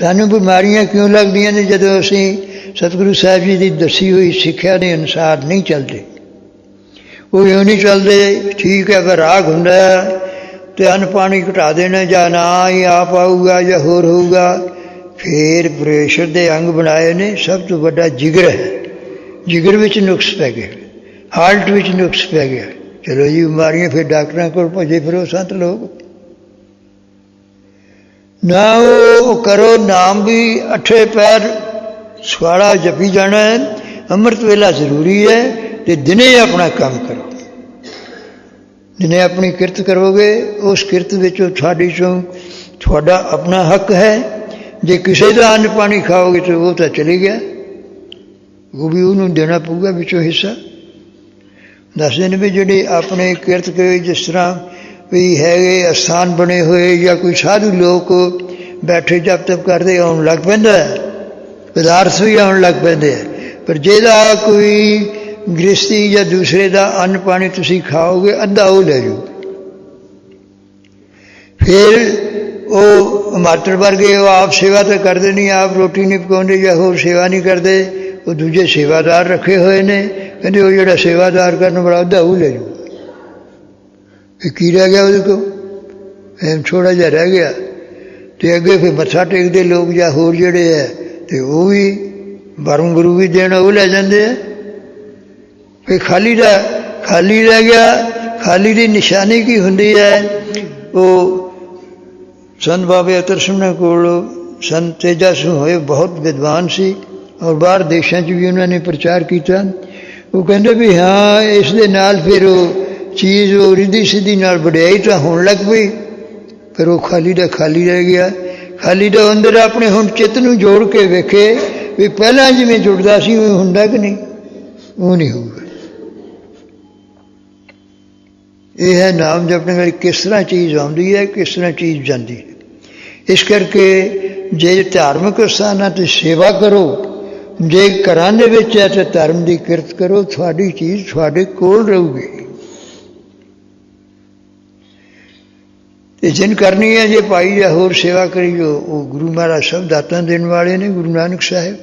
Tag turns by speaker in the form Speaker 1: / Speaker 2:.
Speaker 1: ਸਾਨੂੰ ਬਿਮਾਰੀਆਂ ਕਿਉਂ ਲੱਗਦੀਆਂ ਨੇ ਜਦੋਂ ਅਸੀਂ ਸਤਿਗੁਰੂ ਸਾਹਿਬ ਜੀ ਦੀ ਦੱਸੀ ਹੋਈ ਸਿੱਖਿਆ ਦੇ ਅਨੁਸਾਰ ਨਹੀਂ ਚੱਲਦੇ? ਉਹ ਇਉਂ ਨਹੀਂ ਚੱਲਦੇ, ਠੀਕ ਹੈ, ਅਗਰ ਰਾਗ ਹੁੰਦਾ ਹੈ, ਤੇ ਅੰਨ ਪਾਣੀ ਘਟਾ ਦੇਣਾ, ਜਾਂ ਨਾ ਹੀ ਆਪ ਆਊਗਾ ਜਾਂ ਹੋਰ ਹੋਊਗਾ, ਫਿਰ ਪ੍ਰੇਸ਼ਰ ਦੇ ਅੰਗ ਬਣਾਏ ਨੇ, ਸਭ ਤੋਂ ਵੱਡਾ ਜਿਗਰ ਹੈ। ਜਿਗਰ ਵਿੱਚ ਨੁਕਸ ਪੈ ਗਿਆ ਹਾਰਟ ਵਿੱਚ ਨੁਕਸ ਪੈ ਗਿਆ। ਚਲੋ ਜੀ, ਬਿਮਾਰੀਆਂ ਫਿਰ ਡਾਕਟਰਾਂ ਕੋਲ ਭਜੇ, ਫਿਰੋ ਸੰਤ ਲੋਕ ਨਾ ਉਹ ਕਰੋ ਨਾਮ ਵੀ, ਅਠੇ ਪੈਰ ਸਵਾਲਾ ਜਪੀ ਜਾਣਾ ਹੈ। ਅੰਮ੍ਰਿਤ ਵੇਲਾ ਜ਼ਰੂਰੀ ਹੈ ਤੇ ਦਿਨੇ ਆਪਣਾ ਕੰਮ ਕਰੋ। ਦਿਨੇ ਆਪਣੀ ਕਿਰਤ ਕਰੋਗੇ, ਉਸ ਕਿਰਤ ਵਿੱਚੋਂ ਤੁਹਾਡੀ ਚੋਂ ਤੁਹਾਡਾ ਆਪਣਾ ਹੱਕ ਹੈ। ਜੇ ਕਿਸੇ ਦਾ ਅੰਨ ਪਾਣੀ ਖਾਓਗੇ ਤਾਂ ਉਹ ਤਾਂ ਚਲੀ ਗਿਆ। ਉਹ ਵੀ ਉਹਨੂੰ ਦੇਣਾ ਪਊਗਾ ਵਿੱਚੋਂ ਹਿੱਸਾ। ਦੱਸਦੇ ਨੇ ਵੀ ਜਿਹੜੇ ਆਪਣੇ ਕਿਰਤ ਕਰੇ, ਜਿਸ ਤਰ੍ਹਾਂ ਵੀ ਹੈਗੇ, ਅਸਥਾਨ ਬਣੇ ਹੋਏ ਜਾਂ ਕੋਈ ਸਾਧੂ ਲੋਕ ਬੈਠੇ ਜਪ ਤਪ ਕਰਦੇ ਆਉਣ ਲੱਗ ਪੈਂਦਾ ਹੈ। ਪਦਾਰਥ ਵੀ ਆਉਣ ਲੱਗ ਪੈਂਦੇ ਆ ਪਰ ਜਿਹਦਾ ਕੋਈ ਗ੍ਰਸਤੀ ਜਾਂ ਦੂਸਰੇ ਦਾ ਅੰਨ ਪਾਣੀ ਤੁਸੀਂ ਖਾਓਗੇ, ਅੱਧਾ ਉਹ ਲੈ ਜਾਓ ਫਿਰ ਉਹ ਮਾਤਰ ਵਰਗੇ ਉਹ ਆਪ ਸੇਵਾ ਤਾਂ ਕਰਦੇ ਨਹੀਂ, ਆਪ ਰੋਟੀ ਨਹੀਂ ਪਕਾਉਂਦੇ ਜਾਂ ਹੋਰ ਸੇਵਾ ਨਹੀਂ ਕਰਦੇ, ਉਹ ਦੂਜੇ ਸੇਵਾਦਾਰ ਰੱਖੇ ਹੋਏ ਨੇ। ਕਹਿੰਦੇ ਉਹ ਜਿਹੜਾ ਸੇਵਾਦਾਰ ਕਰਨ ਵਾਲਾ, ਅੱਧਾ ਉਹ ਲੈ ਜਾਓ ਇਹ ਕੀ ਰਹਿ ਗਿਆ ਉਹਦੇ ਕੋਲ? ਐਮ ਥੋੜਾ ਜਿਹਾ ਰਹਿ ਗਿਆ। ਤੇ ਅੱਗੇ ਫਿਰ ਮੱਥਾ ਟੇਕਦੇ ਲੋਕ ਜਾਂ ਹੋਰ ਜਿਹੜੇ ਹੈ ਤੇ ਉਹ ਵੀ ਬਰਮ ਗੁਰੂ ਵੀ ਦੇਣ ਉਹ ਲੈ ਜਾਂਦੇ ਆ ਫਿਰ ਖਾਲੀ ਦਾ ਖਾਲੀ ਰਹਿ ਗਿਆ, ਖਾਲੀ ਦੀ ਨਿਸ਼ਾਨੀ ਕੀ ਹੁੰਦੀ ਹੈ ਉਹ ਸੰਤ ਬਾਬੇ ਅਤਰ ਸਿੰਘ ਕੋਲ ਸੰਤ ਤੇਜਾ ਸਿੰਘ ਹੋਏ ਬਹੁਤ ਵਿਦਵਾਨ ਸੀ ਔਰ ਬਾਹਰ ਦੇਸ਼ਾਂ 'ਚ ਵੀ ਉਹਨਾਂ ਨੇ ਪ੍ਰਚਾਰ ਕੀਤਾ। ਉਹ ਕਹਿੰਦੇ ਵੀ ਹਾਂ, ਇਸ ਦੇ ਨਾਲ ਫਿਰ ਉਹ ਚੀਜ਼ ਉਹ ਰਿੱਧੀ ਸਿੱਧੀ ਨਾਲ ਵਡਿਆਈ ਤਾਂ ਹੋਣ ਲੱਗ ਪਈ ਪਰ ਉਹ ਖਾਲੀ ਦਾ ਖਾਲੀ ਰਹਿ ਗਿਆ। ਖਾਲੀ ਦਾ ਅੰਦਰ ਆਪਣੇ ਹੁਣ ਚਿੱਤ ਨੂੰ ਜੋੜ ਕੇ ਵੇਖੇ ਵੀ ਪਹਿਲਾਂ ਜਿਵੇਂ ਜੁੜਦਾ ਸੀ ਉਹ ਹੁੰਦਾ ਕਿ ਨਹੀਂ? ਉਹ ਨਹੀਂ ਹੋਊਗਾ। ਇਹ ਹੈ ਨਾਮ ਜਪਣ ਵਾਲੀ ਕਿਸ ਤਰ੍ਹਾਂ ਚੀਜ਼ ਆਉਂਦੀ ਹੈ, ਕਿਸ ਤਰ੍ਹਾਂ ਚੀਜ਼ ਜਾਂਦੀ ਹੈ। ਇਸ ਕਰਕੇ ਜੇ ਧਾਰਮਿਕ ਸਥਾਨਾਂ ਤੇ ਸੇਵਾ ਕਰੋ, ਜੇ ਘਰਾਂ ਦੇ ਵਿੱਚ ਹੈ ਤੇ ਧਰਮ ਦੀ ਕਿਰਤ ਕਰੋ, ਤੁਹਾਡੀ ਚੀਜ਼ ਤੁਹਾਡੇ ਕੋਲ ਰਹੂਗੀ। ਤੇ ਜਿਨ ਕਰਨੀ ਹੈ ਜੇ ਭਾਈ ਜਾਂ ਹੋਰ ਸੇਵਾ ਕਰੀਓ, ਉਹ ਗੁਰੂ ਮਹਾਰਾਜ ਸਭ ਦਾਤਾਂ ਦੇਣ ਵਾਲੇ ਨੇ, ਗੁਰੂ ਨਾਨਕ ਸਾਹਿਬ।